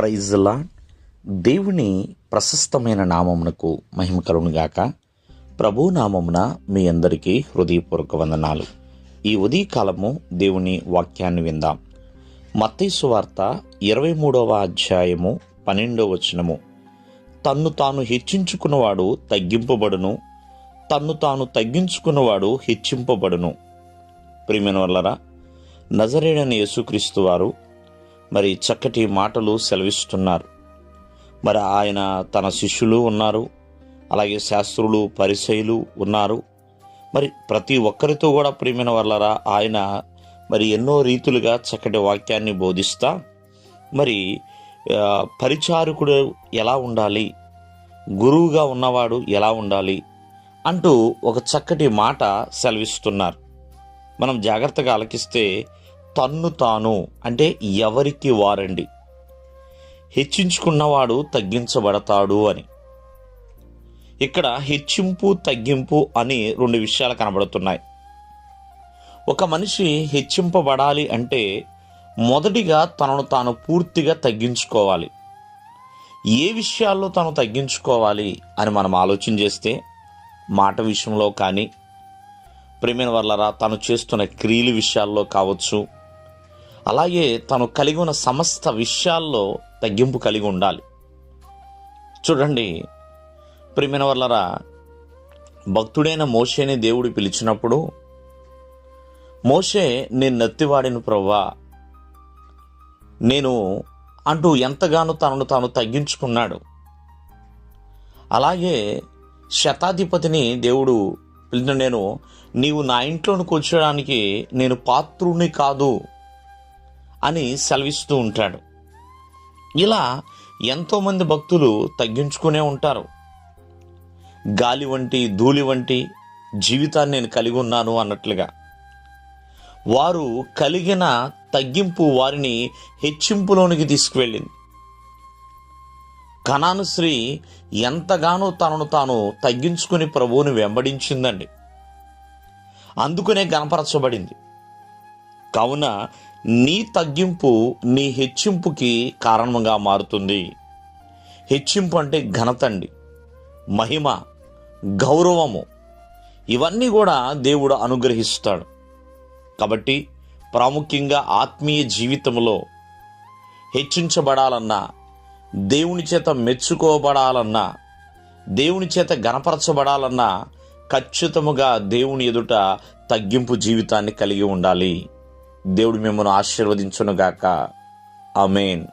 ప్రైజ్లా దేవుని ప్రశస్తమైన నామమునకు మహిమ కలుగునుగాక ప్రభు నామమున మీ అందరికీ హృదయపూర్వక వందనాలు. ఈ ఉదయకాలము దేవుని వాక్యాన్ని విందాం. మత్తైసు వార్త ఇరవై మూడవ అధ్యాయము పన్నెండవ వచనము. తన్ను తాను హెచ్చించుకున్నవాడు తగ్గింపబడును. తన్ను తాను తగ్గించుకున్నవాడు హెచ్చింపబడును. ప్రియమైన వల్లరా నజరేడని యేసుక్రీస్తు వారు మరి చక్కటి మాటలు సెలవిస్తున్నారు. మరి ఆయన తన శిష్యులు ఉన్నారు. అలాగే శాస్త్రులు పరిశైలు ఉన్నారు. మరి ప్రతి ఒక్కరితో కూడా ప్రియమైన వాళ్ళరా ఆయన మరి ఎన్నో రీతులుగా చక్కటి వాక్యాన్ని బోధిస్తా మరి పరిచారకుడు ఎలా ఉండాలి? గురువుగా ఉన్నవాడు ఎలా ఉండాలి? అంటూ ఒక చక్కటి మాట సెలవిస్తున్నారు. మనం జాగ్రత్తగా ఆలకిస్తే తన్ను తాను అంటే ఎవరికి వారండి. హెచ్చించుకున్నవాడు తగ్గించబడతాడు అని. ఇక్కడ హెచ్చింపు తగ్గింపు అని రెండు విషయాలు కనబడుతున్నాయి. ఒక మనిషి హెచ్చింపబడాలి అంటే మొదటిగా తనను తాను పూర్తిగా తగ్గించుకోవాలి. ఏ విషయాల్లో తను తగ్గించుకోవాలి అని మనం ఆలోచన చేస్తే మాట విషయంలో కానీ ప్రేమైన వల్లరా తను చేస్తున్న క్రియల విషయాల్లో కావచ్చు అలాగే తను కలిగి ఉన్న సమస్త విషయాల్లో తగ్గింపు కలిగి ఉండాలి. చూడండి ప్రిమిన వల్లరా భక్తుడైన మోషేని దేవుడు పిలిచినప్పుడు మోషే నేను నత్తివాడిని ప్రవ్వా. నేను అంటూ ఎంతగానో తనను తాను తగ్గించుకున్నాడు. అలాగే శతాధిపతిని దేవుడు పిలిచిన నేను నీవు నా ఇంట్లోని కూర్చోడానికి నేను పాత్రుని కాదు. అని సెలవిస్తూ ఉంటాడు. ఇలా ఎంతోమంది భక్తులు తగ్గించుకునే ఉంటారు. గాలి వంటి ధూళి వంటి జీవితాన్ని నేను కలిగి ఉన్నాను అన్నట్లుగా. వారు కలిగిన తగ్గింపు వారిని హెచ్చింపులోనికి తీసుకువెళ్ళింది. కణాను శ్రీ ఎంతగానో తనను తాను తగ్గించుకుని ప్రభువుని వెంబడించిందండి. అందుకనే గణపరచబడింది. కావున నీ తగ్గింపు నీ హెచ్చింపుకి కారణంగా మారుతుంది. హెచ్చింపు అంటే ఘనత అండి. మహిమ గౌరవము. ఇవన్నీ కూడా దేవుడు అనుగ్రహిస్తాడు. కాబట్టి ప్రాముఖ్యంగా ఆత్మీయ జీవితంలో హెచ్చించబడాలన్నా దేవుని చేత మెచ్చుకోబడాలన్నా దేవుని చేత గణపరచబడాలన్నా ఖచ్చితముగా దేవుని ఎదుట తగ్గింపు జీవితాన్ని కలిగి ఉండాలి. దేవుడు మిమ్మల్ని ఆశీర్వదించునుగాక. ఆమెన్.